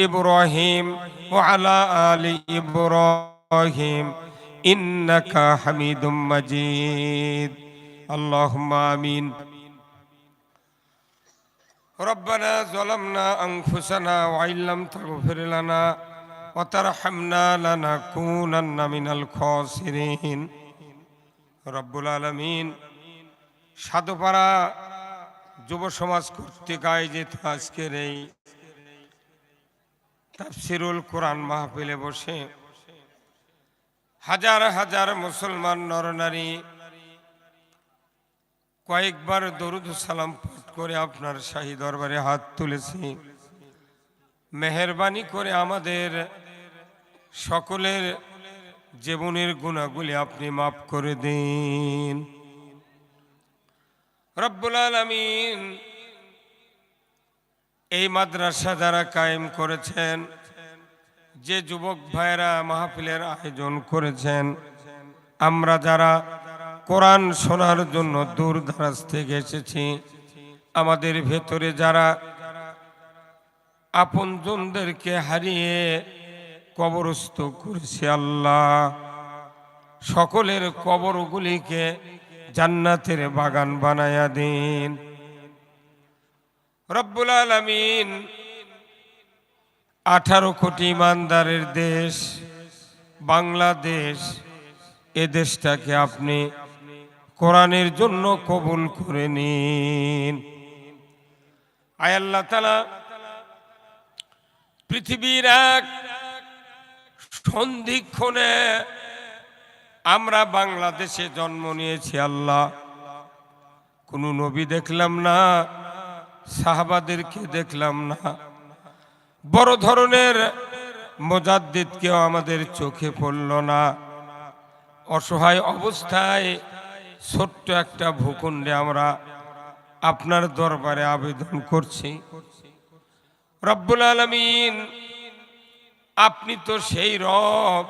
إبراهيم وعلى آل إبراهيم إنك حميد مجيد اللهم آمين ربنا ظلمنا أنفسنا وإن لم تغفر لنا وترحمنا لنكونن من الخاسرين رب العالمين সাধুপাড়া যুব সমাজ কর্তৃক আয়োজিত আজকের এই তাফসিরুল কোরআন মাহফিলে বসে হাজার হাজার মুসলমান নরনারী কয়েকবার দরুদ সালাম পাঠ করে আপনার শাহী দরবারে হাত তুলেছি। মেহরবানি করে আমাদের সকলের জীবনের গুণাগুলি আপনি মাফ করে দিন। রব্বুল আলমিন এই মাদ্রাসা যারা কায়েম করেছেন, যে যুবক ভাইরা মাহফিলের আয়োজন করেছেন, আমরা যারা কোরআন শোনার জন্য দূর দারাজ থেকে এসেছি, আমাদের ভেতরে যারা আপনজনদেরকে হারিয়ে কবরস্থ করেছে আল্লাহ, সকলের কবরগুলিকে জান্নাতের বাগান বানায়া দিন। রব্বুল আলমিন আঠারো কোটি ইমানদারের দেশ, বাংলাদেশ, এ দেশটাকে আপনি কোরআনের জন্য কবুল করে নিন। আয় আল্লাহ তালা পৃথিবীর এক সন্ধিক্ষণে আমরা বাংলাদেশে জন্ম নিয়েছি, আল্লাহ। কোনো নবী দেখলাম না। সাহাবাদেরকে দেখলাম না। বড় ধরনের মোজাদ্দিদকেও আমাদের চোখে পড়ল না। অসহায় অবস্থায় ছোট্ট একটা ভূখণ্ডে আমরা আপনার দরবারে আবেদন করছি। রব্বুল আলমিন, আপনি তো সেই রব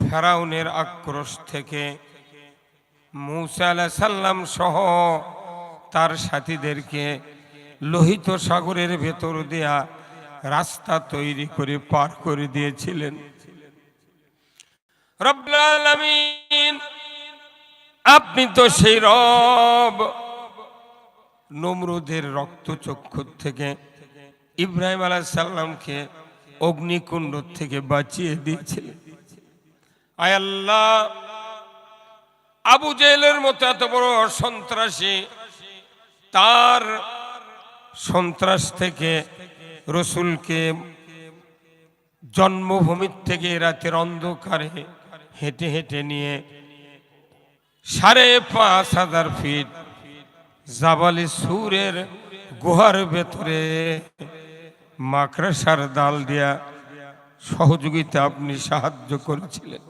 ফেরাউনের আক্রোশ থেকে মুসা আলাহ সাল্লাম সহ তার সাথীদেরকে লোহিত সাগরের ভেতর দেয়া রাস্তা তৈরি করে পার করে দিয়েছিলেন। আপনি তো সেই রব নমরুদের রক্তচক্ষু থেকে ইব্রাহিম আলাহ সাল্লামকে অগ্নিকুণ্ড থেকে বাঁচিয়ে দিয়েছিলেন। আয় আল্লাহ, আবু জেলের মতো এত বড় সন্ত্রাসী তার সন্ত্রাস থেকে রসুলকে জন্মভূমির থেকে রাতের অন্ধকারে হেঁটে হেঁটে নিয়ে সাড়ে পাঁচ হাজার ফিট জাবালি সুরের গুহার ভেতরে মাকড়াসার ডাল দিয়া সহযোগিতা আপনি সাহায্য করেছিলেন।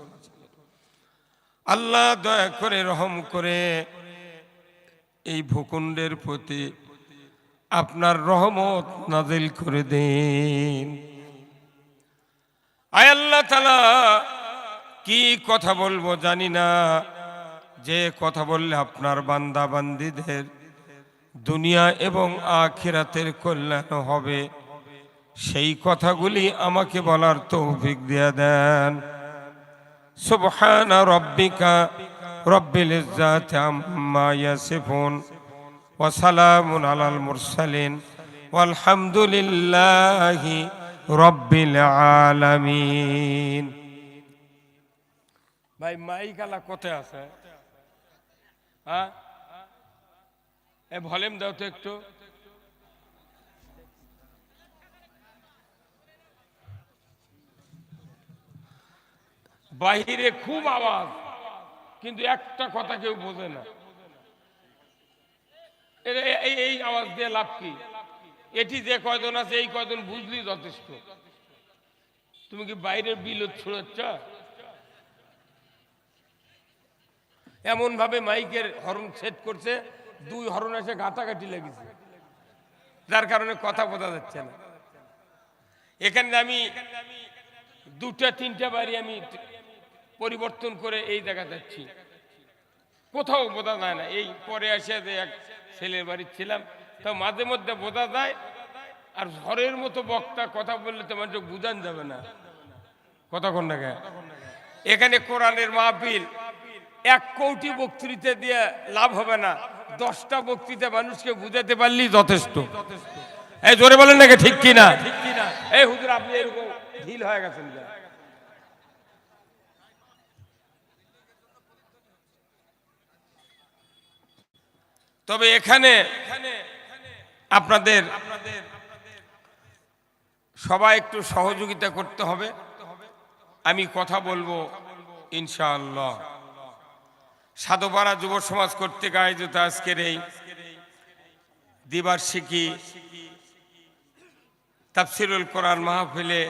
আল্লাহ দয়া করে রহম করে এই ভূখণ্ডের প্রতি আপনার রহমত নাজিল করে দিন। আয় আল্লাহ তালা কি কথা বলব জানি না। যে কথা বললে আপনার বান্দা বান্দিদের দুনিয়া এবং আখিরাতের কল্যাণ হবে, সেই কথাগুলি আমাকে বলার তৌফিক দিয়ে দেন। সুবহান রব্বিকা রব্বিল ইজ্জাতি আম্মা ইয়াসিফুন ওয়া সালামুন আলাল মুরসালিন ওয়ালহামদুলিল্লাহি রব্বিল আলামিন। ভাই, মাইকালা কোথায় আছে? হ্যাঁ এ, ভলিউম দাও তো একটু। বাহিরে খুব আওয়াজ। কিন্তু একটা কথা কেউ বোঝে না। এই এই আওয়াজ দিয়ে লাভ কি? এটি যে কয়জন আছে, এই কয়জন বুঝলি যথেষ্ট? তুমি কি বাইরের বিল ছুড়েছ? এমন ভাবে মাইকের হরন সেট করছে, দুই হরন এসে গাঁটাগাটি লেগেছে। যার কারণে কথা বোঝা যাচ্ছে না। এখানে আমি দুটা, তিনটা বাড়ি আমি পরিবর্তন করে এই জায়গা যাচ্ছি। কোথাও বোঝা যায় না। এই পরে এসে যে এক ছেলের বাড়ি ছিলাম তো মাঝে মধ্যে বোঝা যায় আর ঝড়ের মতো বক্তা কথা বললে তো মানুষ বুঝান যাবে না। কোন না এখানে কোরআনের মাহফিল এক কোটি বক্তৃতা দিয়ে লাভ হবে না। দশটা বক্তৃতা মানুষকে বুঝাতে পারলেই যথেষ্ট। এই জোরে বলেন নাকি ঠিক কিনা? এই হুজুর আপনি এরকম ঢিল হয়ে গেছেন যা। তবে এখানে আপনাদের সবাই একটু সহযোগিতা করতে হবে। আমি কথা বলব, ইনশাআল্লাহ। সাধুপাড়া যুব সমাজ কর্তৃক আয়োজিত আজকের এই দ্বিবার্ষিকী তাফসিরুল কোরআন মাহফিলে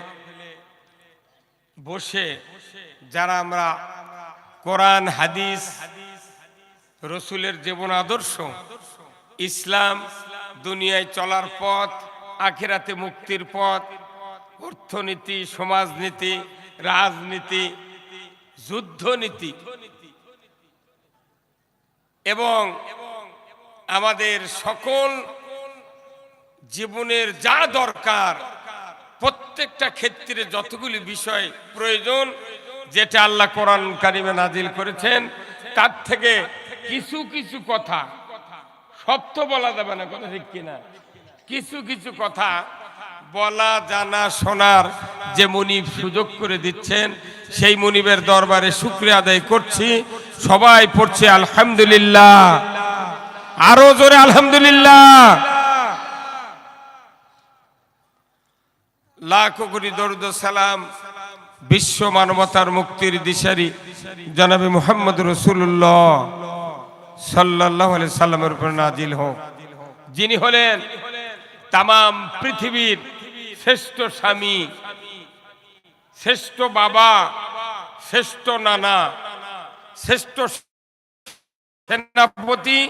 বসে যারা আমরা কোরআন, হাদিস রসুলের জীবন আদর্শ। ইসলাম দুনিয়ায় চলার পথ, আখেরাতে মুক্তির পথ, অর্থনীতি, সমাজনীতি, রাজনীতি, যুদ্ধনীতি। এবং আমাদের সকল জীবনের যা দরকার, প্রত্যেকটা ক্ষেত্রে যতগুলি বিষয় প্রয়োজন, যেটা আল্লাহ কোরআন কারিমে নাজিল করেছেন, তার থেকে কিছু কিছু কথা তো বলা যাবে না, কথা ঠিক কিনা? কিছু কিছু কথা বলা, জানা, শোনার যে মনিব সুযোগ করে দিচ্ছেন, সেই মনিবের দরবারে শুক্রিয়া আদায় করছি। সবাই পড়ছে আলহামদুলিল্লাহ। আরও জোরে আলহামদুলিল্লাহ। লাখ কোটি দরুদ সালাম বিশ্ব মানবতার মুক্তির দিশারি। জনাবে মোহাম্মদ রসুল্লাহ সাল্লামের উপর নাজিল হোক যিনি হলেন তামাম পৃথিবীর শ্রেষ্ঠ স্বামী, শ্রেষ্ঠ বাবা, শ্রেষ্ঠ নানা, শ্রেষ্ঠ সেনাপতি,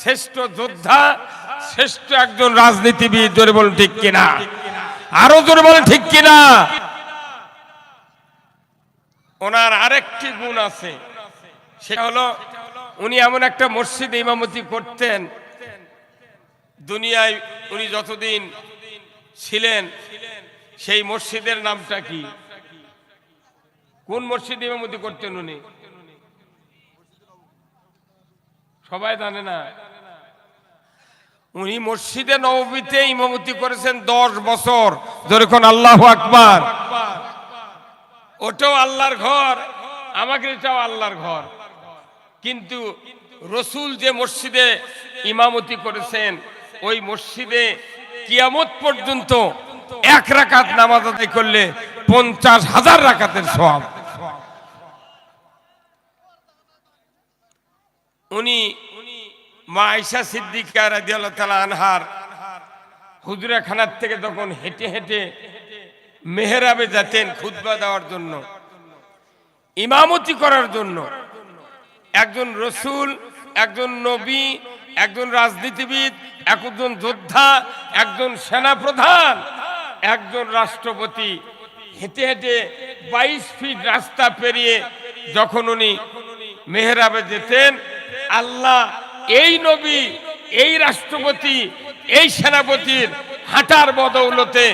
শ্রেষ্ঠ যোদ্ধা, শ্রেষ্ঠ একজন রাজনীতিবিদ, জোরে বলুন ঠিক কিনা? আরও জোরে বলেন ঠিক কিনা? ওনার আরেকটি গুণ আছে, সেটা হলো উনি এমন একটা মসজিদে ইমামতি করতেন। দুনিয়ায় উনি যতদিন ছিলেন, সেই মসজিদের নামটা কি? কোন মসজিদে ইমামতি করতেন উনি? সবাই জানে না। উনি মসজিদে নবমীতে ইমামতি করেছেন দশ বছর। যখন আল্লাহ আকবার। ওটাও আল্লাহর ঘর আমাকে এটাও আল্লাহর ঘর। কিন্তু রসুল যে মসজিদে ইমামতি করেছেন, ওই মসজিদে কিয়ামত পর্যন্ত এক রাকাত নামাজ আদায় করলে পঞ্চাশ হাজার রাকাতের সব উনি মা আয়সা সিদ্দিকা রাদিয়াল্লাহু তাআলা আনহার হুজুরা খানার থেকে তখন হেঁটে হেঁটে মেহরাবে যেতেন খুতবা দেওয়ার জন্য, ইমামতি করার জন্য। একজন রসুল, একজন নবী, একজন রাজনীতিবিদ, একজন যোদ্ধা, একজন সেনাপ্রধান, একজন রাষ্ট্রপতি। হেঁটে হেঁটে বাইশ ফিট রাস্তা পেরিয়ে যখন উনি মেহরাবে যেতেন, আল্লাহ এই নবী, এই রাষ্ট্রপতি, এই সেনাপতির হাঁটার বদৌলতে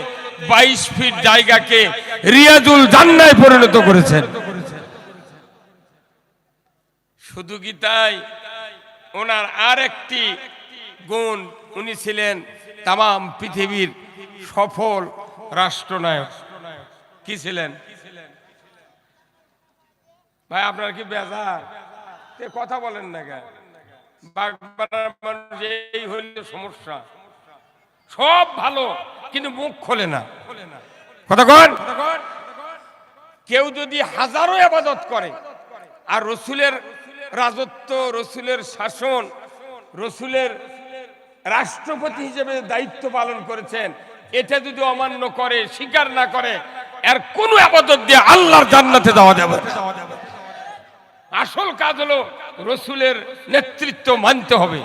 বাইশ ফিট জায়গাকে রিয়াজুল জান্নায় পরিণত করেছেন। শুধু কি তাই? ওনার আর একটি গুণ, উনি ছিলেন তাম পৃথিবীর সফল রাষ্ট্রনায়ক। কি ছিলেন? ভাই, আপনার কি বেজার? কথা বলেন না কেন? বাগবাড়ার মানুষ এই হইলে সমস্যা। সব ভালো, কিন্তু মুখ খোলে না। কথা কন। কেউ যদি হাজারো আবাদত করে, আর রসুলের রাজত্ব রসুলের শাসন রসুলের রাষ্ট্রপতি হিসেবে দায়িত্ব পালন করেছেন। এটা যদি অমান্য করে স্বীকার না করে এর কোন আবাদত দিয়ে আল্লাহর জান্নাতে যাওয়া যাবে আসল কাজ হলো রসুলের নেতৃত্ব মানতে হবে।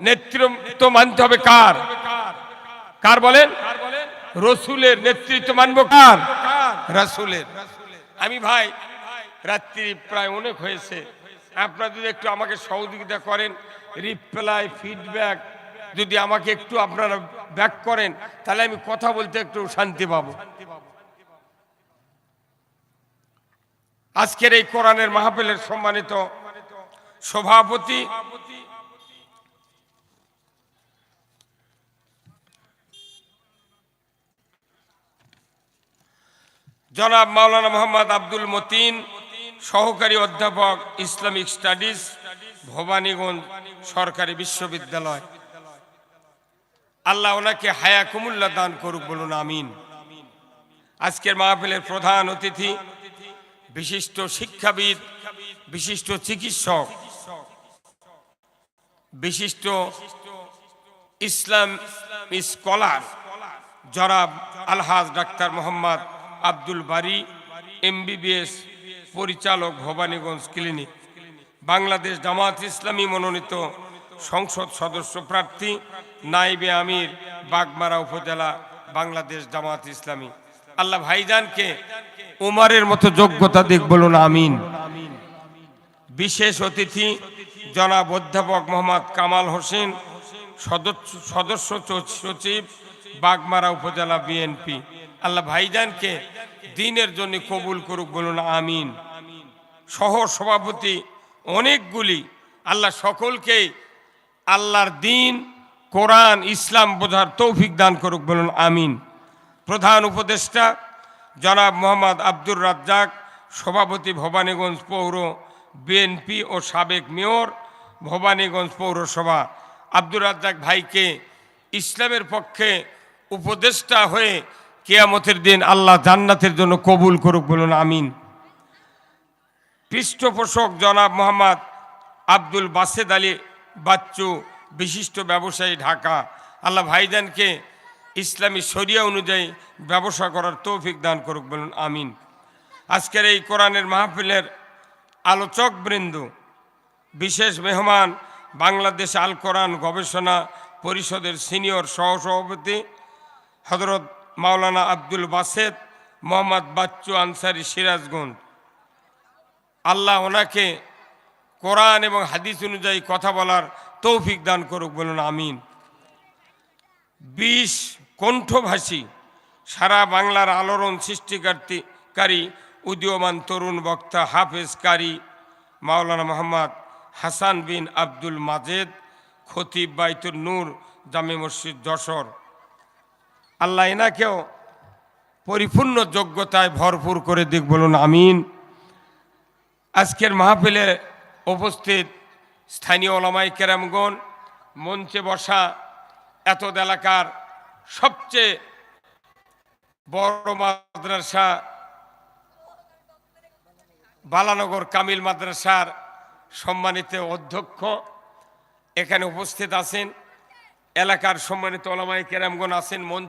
নেতৃত্ব মানতে হবে কার? কার বলেন? রসুলের নেতৃত্ব মানব কার? রাসুলের। আমি ভাই রাত্রি প্রায় অনেক হয়েছে। আপনারা যদি একটু আমাকে সহযোগিতা করেন রিপ্লাই ফিডব্যাক যদি আমাকে একটু আপনারা ব্যাক করেন, তাহলে আমি কথা বলতে একটু শান্তি পাবো। আজকের এই কোরআনের মাহফিলের সম্মানিত সভাপতি, জনাব মাওলানা মোহাম্মদ আব্দুল মতিন সহকারী অধ্যাপক ইসলামিক স্টাডিজ, ভবানীগঞ্জ সরকারি বিশ্ববিদ্যালয়। আল্লাহ ওনাকে হায়া কুমুল্লা দান করুক বলুন, আমিন। আজকের মাহফিলের প্রধান অতিথি বিশিষ্ট শিক্ষাবিদ, বিশিষ্ট চিকিৎসক, বিশিষ্ট ইসলাম স্কলার জনাব আলহাজ ডাক্তার মোহাম্মদ আব্দুল বারি, এমবিবিএস পরিচালক ভবানীগঞ্জ ক্লিনিক। বাংলাদেশ জামাত ইসলামী মনোনীত সংসদ সদস্য প্রার্থী নাইবে আমির, বাগমারা উপজেলা বাংলাদেশ জামাত ইসলামী। আল্লাহ ভাইজানকে উমারের মতো যোগ্যতা দিক বলুন, আমিন। বিশেষ অতিথি জনাব অধ্যাপক মোহাম্মদ কামাল হোসেন, সদস্য সচিব বাগমারা উপজেলা বিএনপি। আল্লাহ ভাইজানকে দিনের জন্য কবুল করুক, বলুন আমিন। সহ সভাপতি অনেকগুলি, আল্লাহ সকলকেই আল্লাহর দিন, কোরআন, ইসলাম বোঝার তৌফিক দান করুক, বলুন আমিন। প্রধান উপদেষ্টা জনাব মোহাম্মদ আব্দুর রাজ্জাক, সভাপতি ভবানীগঞ্জ পৌর বিএনপি ও সাবেক মেয়র ভবানীগঞ্জ পৌরসভা। আব্দুর রাজ্জাক ভাইকে ইসলামের পক্ষে উপদেষ্টা হয়ে কেয়ামতের দিন আল্লাহ জান্নাতের জন্য কবুল করুক বলুন, আমিন। পৃষ্ঠপোষক জনাব মোহাম্মদ আব্দুল বাসেদ আলী বাচ্চু, বিশিষ্ট ব্যবসায়ী ঢাকা। আল্লাহ ভাইজানকে ইসলামী শরিয়া অনুযায়ী ব্যবসা করার তৌফিক দান করুক বলুন, আমিন। আজকের এই কোরআনের মাহফিলের আলোচক বৃন্দ বিশেষ মেহমান বাংলাদেশ আল কোরআন গবেষণা পরিষদের সিনিয়র সহসভাপতি হজরত মাওলানা আব্দুল বাসেদ মোহাম্মদ বাচ্চু আনসারি সিরাজগঞ্জ। আল্লাহ ওনাকে কোরআন এবং হাদিস অনুযায়ী কথা বলার তৌফিক দান করুক বলুন, আমিন। বিশ কণ্ঠভাষী, সারা বাংলার আলোড়ন সৃষ্টিকারী উদীয়মান তরুণ বক্তা হাফেজ কারি মাওলানা মোহাম্মদ হাসান বিন আব্দুল মাজেদ, খতিব বাইতুল নূর, জামে মসজিদ যশোর। আল্লাহ এনাকেও পরিপূর্ণ যোগ্যতায় ভরপুর করে দিক, বলুন আমিন। আজকের মাহফিলে উপস্থিত স্থানীয় ওলামাই কেরামগণ, মঞ্চে বসা এত এলাকার সবচেয়ে বড় মাদ্রাসা বালানগর কামিল মাদ্রাসার সম্মানিত অধ্যক্ষ এখানে উপস্থিত আছেন। এলাকার সম্মানিত ওলামাই কেরামগণ আছেন, মঞ্চ